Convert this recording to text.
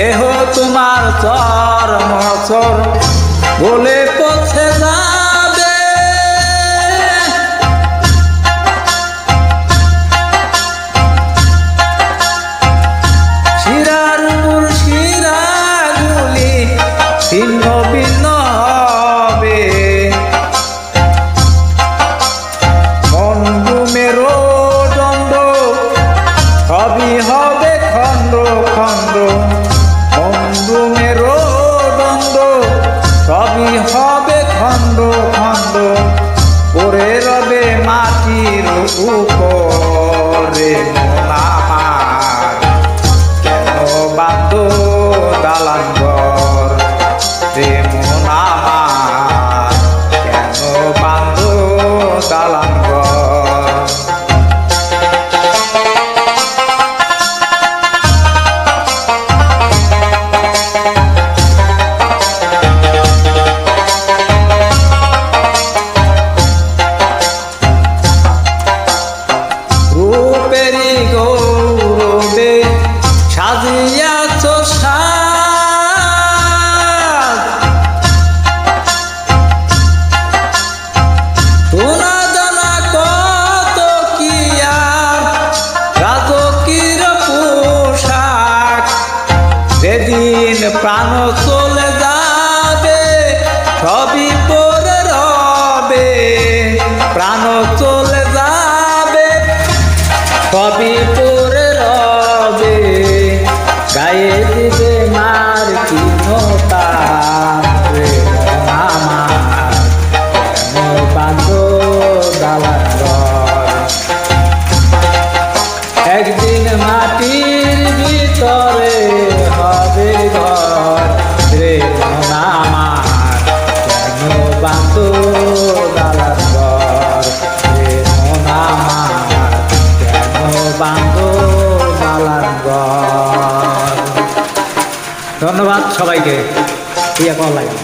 দেহ তোমার চর চর বলে পথে যাবে। শিরার মূল শিরাগুলি ছিন্ন ভিন্ন হবে। মন মেরো দণ্ড সবই হবে o. ধন্যবাদ সবাইকে। ইয়া এখন লাগে